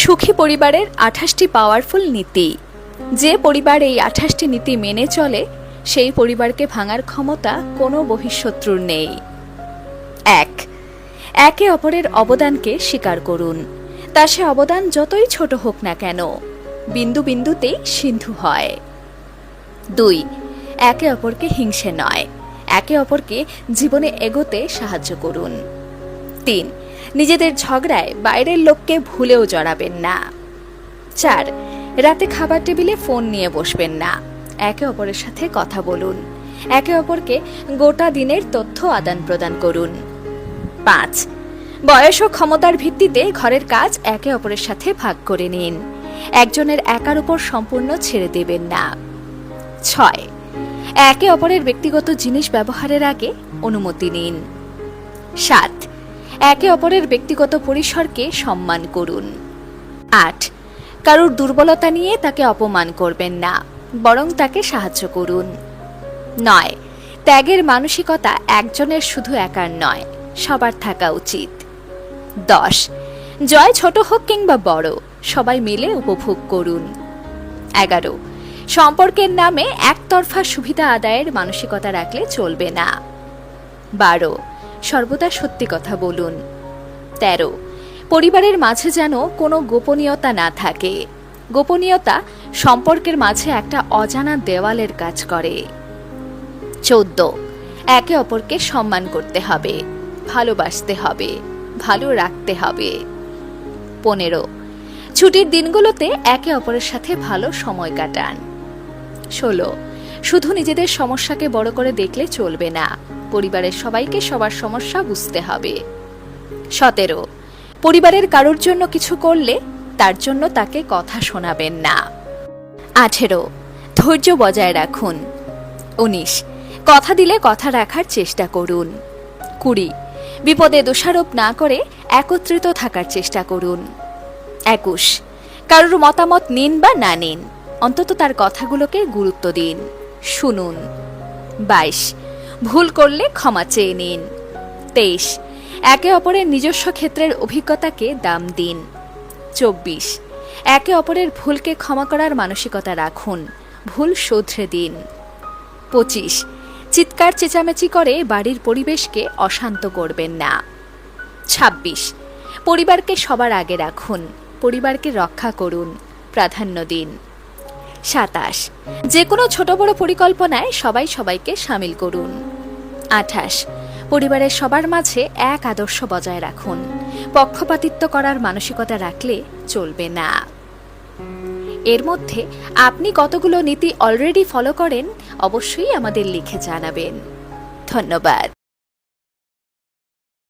সুখী পরিবারের আঠাশটি পাওয়ারফুল নীতি। যে পরিবার এই আঠাশটি নীতি মেনে চলে, সেই পরিবারকে ভাঙার ক্ষমতা কোনো বহিঃশত্রুর নেই। এক, একে অপরের অবদানকে স্বীকার করুন। তা সে অবদান যতই ছোট হোক না কেন, বিন্দু বিন্দুতেই সিন্ধু হয়। দুই, একে অপরকে হিংসে নয়। একে অপরকে জীবনে এগোতে সাহায্য করুন। তিন, নিজেদের ঝগড়ায় বাইরের লোককে ভুলেও জড়াবেন না। চার, রাতে খাবার টেবিলে ফোন নিয়ে বসবেন না। একে অপরের সাথে কথা বলুন। একে অপরকে গোটা দিনের তথ্য আদান প্রদান করুন। পাঁচ, বয়স ও ক্ষমতার ভিত্তিতে ঘরের কাজ একে অপরের সাথে ভাগ করে নিন। একজনের একার উপর সম্পূর্ণ ছেড়ে দেবেন না। ছয়, একে অপরের ব্যক্তিগত জিনিস ব্যবহারের আগে অনুমতি নিন। সাত একে অপরের ব্যক্তিগত পরিসরকে সম্মান করুন। আট, কারোর দুর্বলতা নিয়ে তাকে অপমান করবেন না, বরং তাকে সাহায্য করুন। নয়, ত্যাগের মানসিকতা একজনের শুধু একার নয়, সবার থাকা উচিত। দশ, জয় ছোট হোক কিংবা বড়, সবাই মিলে উপভোগ করুন। এগারো, সম্পর্কের নামে একতরফা সুবিধা আদায়ের মানসিকতা রাখলে চলবে না। বারো সর্বদা সত্যি কথা বলুন। তেরো, পরিবারের মাঝে যেন কোনো গোপনীয়তা না থাকে। গোপনীয়তা সম্পর্কের মাঝে একটা অজানা দেওয়ালের কাজ করে। চোদ্দ, একে অপরকে সম্মান করতে হবে, ভালোবাসতে হবে, ভালো রাখতে হবে। পনেরো, ছুটির দিনগুলোতে একে অপরের সাথে ভালো সময় কাটান। ষোলো, শুধু নিজেদের সমস্যাকে বড় করে দেখলে চলবে না। পরিবারের সবাইকে সবার সমস্যা বুঝতে হবে। সতেরো, পরিবারের কারোর জন্য কিছু করলে তার জন্য তাকে কথা শোনাবেন না। আঠেরো, ধৈর্য বজায় রাখুন। উনিশ, কথা দিলে কথা রাখার চেষ্টা করুন। কুড়ি, বিপদে দোষারোপ না করে একত্রিত থাকার চেষ্টা করুন। একুশ, কারোর মতামত নিন বা না নিন, অন্তত তার কথাগুলোকে গুরুত্ব দিন। শুনুন। বাইশ ভুল করলে ক্ষমা চেয়ে নিন। তেইশ, একে অপরের নিজস্ব ক্ষেত্রের অভিজ্ঞতাকে দাম দিন। চব্বিশ, একে অপরের ভুলকে ক্ষমা করার মানসিকতা রাখুন। ভুল শোধরে দিন। পঁচিশ, চিৎকার চেঁচামেচি করে বাড়ির পরিবেশকে অশান্ত করবেন না। ছাব্বিশ, পরিবারকে সবার আগে রাখুন। পরিবারকে রক্ষা করুন। প্রাধান্য দিন। সাতাশ। যে কোনো ছোট বড় পরিকল্পনায় সবাই সবাইকে সামিল করুন। আঠাশ। পরিবারের সবার মাঝে এক আদর্শ বজায় রাখুন। পক্ষপাতিত্ব করার মানসিকতা রাখলে চলবে না। এর মধ্যে আপনি কতগুলো নীতি অলরেডি ফলো করেন, অবশ্যই আমাদের লিখে জানাবেন। ধন্যবাদ।